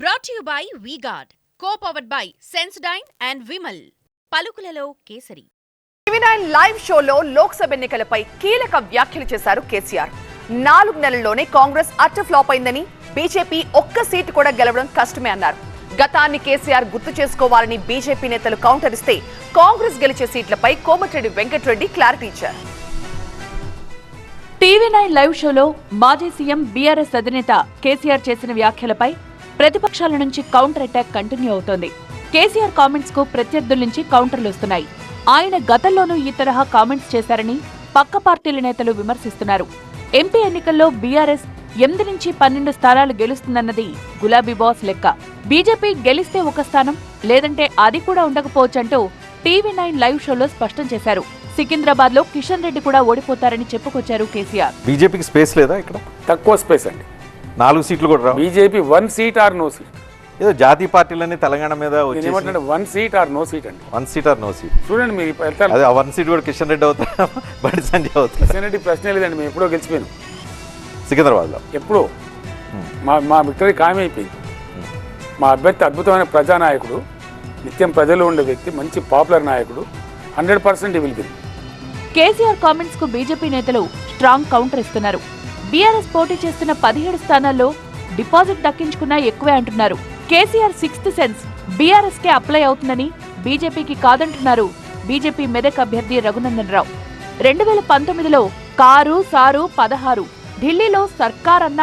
Brought you by V Guard co powered by Sensodyne and Vimal పలుకులలో kesari. TV nine live షోలో లోక్సభ ఎన్నికలపై కీలక వ్యాఖ్యలు చేశారు కేసీఆర్. నాలుగు నెలల్లోనే కాంగ్రెస్ అట్ట ఫ్లాప్ అయిందని బీజేపీ ఒక్క సీటు కూడా గెలవడం కష్టమే అన్నారు. గతాన్ని కేసీఆర్ గుర్తు చేసుకోవాలని బీజేపీ నేతలు కౌంటర్ ఇస్తే కాంగ్రెస్ గెలిచే సీట్లపై కోమటిరెడ్డి వెంకటరెడ్డి క్లారిటీ ఇచ్చారు. టీవీ నైన్ లైవ్ షోలో మాజీ సీఎం బీఆర్ఎస్ అధినేత కేసీఆర్ చేసిన వ్యాఖ్యలపై ప్రతిపక్షాల నుంచి కౌంటర్ అటాక్ కంటిన్యూ అవుతోంది. కేసీఆర్ కామెంట్స్కు ప్రత్యర్థుల నుంచి కౌంటర్లు వస్తున్నాయి. ఆయన గతంలోనూ ఈ తరహా కామెంట్స్ చేశారని పక్క పార్టీల నేతలు విమర్శిస్తున్నారు. ఎంపీ ఎన్నికల్లో బీఆర్ఎస్ ఎనిమిది నుంచి పన్నెండు స్థానాలు గెలుస్తుందన్నది గులాబీ బాస్ లెక్క. బీజేపీ గెలిస్తే ఒక స్థానం లేదంటే అది కూడా ఉండకపోవచ్చంటూ టీవీ నైన్ లైవ్ షోలో స్పష్టం చేశారు. సికింద్రాబాద్లో కిషన్ రెడ్డి కూడా ఓడిపోతారని చెప్పుకొచ్చారు కేసీఆర్. బీజేపీకి స్పేస్ లేదా ఇక్కడ? తక్కువ స్పేస్ అండి. నాలుగు సీట్లు కూడా రావు. BJP one seat or no seat? ఏదో జాతీయ పార్టీలన్నీ తెలంగాణ మీద ఏమంటే one seat or no seat అండి. One seat or no seat. చూడండి మీరు అదే ఆ వన్ సీట్ కూడా కిషన్ రెడ్డి అవుతారా బండి సంజయ్ అవుతారా కిషన్ రెడ్డి ప్రశ్నే లేదండి మేము ఎప్పుడో గెలిచిపోయాను. సికింద్రాబాద్లో? ఎప్పుడో. మా మా విక్టరీ ఖాయం అయిపోయింది మా అభ్యర్థి అద్భుతమైన ప్రజానాయకుడు నిత్యం ప్రజలు ఉండే వ్యక్తి మంచి పాపులర్ నాయకుడు hundred percent will be KCR కామెంట్స్కు BJP నేతలు స్ట్రాంగ్ కౌంటర్ ఇస్తున్నారు. బీఆర్ఎస్ పోటీ చేస్తున్న పదిహేడు స్థానాల్లో డిపాజిట్ దక్కించుకున్నా ఎక్కువే అంటున్నారు. కేసీఆర్ సిక్స్త్ సెన్స్ బీఆర్ఎస్ కే అప్లై అవుతుందని బీజేపీకి కాదంటున్నారు బీజేపీ మెదక్ అభ్యర్థి రఘునందన్ రావు రెండు వేల పంతొమ్మిదిలో కారు సారు పదహారు. ఢిల్లీలో సర్కార్ అన్న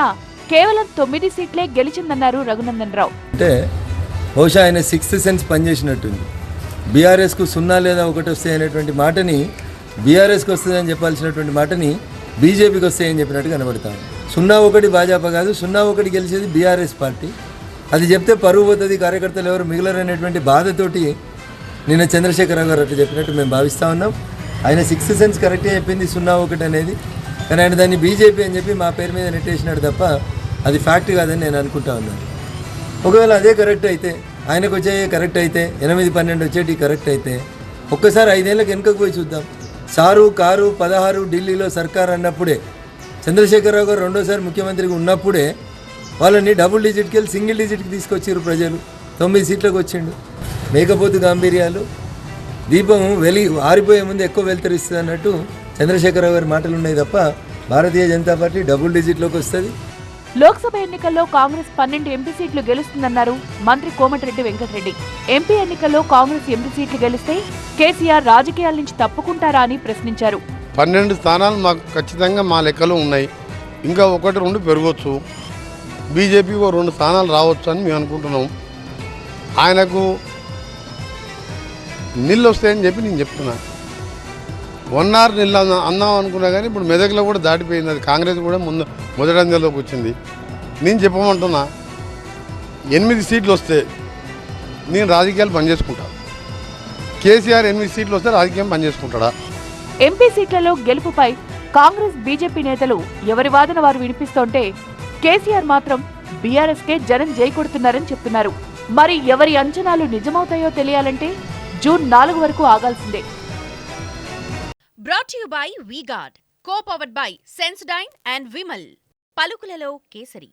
కేవలం తొమ్మిది సీట్లే గెలిచిందన్నారు రఘునందన్ రావు అంటే బహుశా ఆయన సిక్స్త్ సెన్స్ పనిచేసినట్టుంది. బీఆర్ఎస్కు సున్నా లేదా ఒకటి వస్తాయి అనేటువంటి మాటని బీఆర్ఎస్కి వస్తుందని చెప్పాల్సినటువంటి మాటని బీజేపీకి వస్తాయని చెప్పినట్టు కనబడతాను సున్నా ఒకటి భాజపా కాదు సున్నా ఒకటి గెలిచేది బీఆర్ఎస్ పార్టీ. అది చెప్తే పరువు పోతుంది కార్యకర్తలు ఎవరు మిగిలరనేటువంటి బాధతోటి నిన్న చంద్రశేఖరరావు గారు అట్లా చెప్పినట్టు మేము భావిస్తూ ఉన్నాం. ఆయన సిక్స్త్ సెన్స్ కరెక్టే చెప్పింది సున్నా ఒకటి అనేది. కానీ ఆయన దాన్ని బీజేపీ అని చెప్పి మా పేరు మీద నెట్టేసినాడు తప్ప అది ఫ్యాక్ట్ కాదని నేను అనుకుంటా ఉన్నాను. ఒకవేళ అదే కరెక్ట్ అయితే ఆయనకు వచ్చే కరెక్ట్ అయితే ఎనిమిది పన్నెండు వచ్చేటి కరెక్ట్ అయితే ఒక్కసారి ఐదేళ్ళకి వెనుకకు పోయి చూద్దాం. సారు కారు పదహారు ఢిల్లీలో సర్కార్ అన్నప్పుడే. చంద్రశేఖరరావు గారు రెండోసారి ముఖ్యమంత్రిగా ఉన్నప్పుడే వాళ్ళని డబుల్ డిజిట్కి వెళ్ళి సింగిల్ డిజిట్కి తీసుకొచ్చారు ప్రజలు. తొమ్మిది సీట్లకు వచ్చిండు. మేకపోతు గాంభీర్యాలు. దీపం వెలి ఆరిపోయే ముందు ఎక్కువ వెలుతరిస్తుంది అన్నట్టు చంద్రశేఖరరావు గారి మాటలు ఉన్నాయి తప్ప భారతీయ జనతా పార్టీ డబుల్ డిజిట్లోకి వస్తుంది. లోక్సభ ఎన్నికల్లో కాంగ్రెస్ పన్నెండు ఎంపీ సీట్లు గెలుస్తుందన్నారు మంత్రి కోమటిరెడ్డి వెంకటరెడ్డి. ఎంపీ ఎన్నికల్లో కాంగ్రెస్ ఎంపీ సీట్లు గెలిస్తే కేసీఆర్ రాజకీయాల నుంచి తప్పుకుంటారా అని ప్రశ్నించారు. పన్నెండు స్థానాలు మాకు ఖచ్చితంగా మా లెక్కలో ఉన్నాయి. ఇంకా ఒకటి రెండు పెరగవచ్చు బీజేపీ ఓ రెండు స్థానాలు రావచ్చు అని మేము అనుకుంటున్నాం. ఆయనకు నీళ్ళు వస్తాయని చెప్పి నేను చెప్తున్నాను వన్ అవర్ నిల్లా అన్నాం అనుకున్నా కానీ ఇప్పుడు మెదక్లో కూడా దాటిపోయింది. అది కాంగ్రెస్ కూడా ముందు మొదటంజలోకి వచ్చింది. నేను చెప్పమంటున్నా ఎనిమిది సీట్లు వస్తే నేను రాజకీయాలు పనిచేసుకుంటా కేసీఆర్ ఎనిమిది సీట్లు వస్తే రాజకీయం పనిచేసుకుంటాడా ఎంపీ సీట్లలో గెలుపుపై కాంగ్రెస్ బీజేపీ నేతలు ఎవరి వాదన వారు వినిపిస్తోంటే కేసీఆర్ మాత్రం బీఆర్ఎస్కే జనం జైకొడుతున్నారని చెప్తున్నారు. మరి ఎవరి అంచనాలు నిజమవుతాయో తెలియాలంటే జూన్ నాలుగు వరకు ఆగాల్సిందే. Brought you by V Guard co powered by Sensodyne and Vimal పలుకులలో kesari.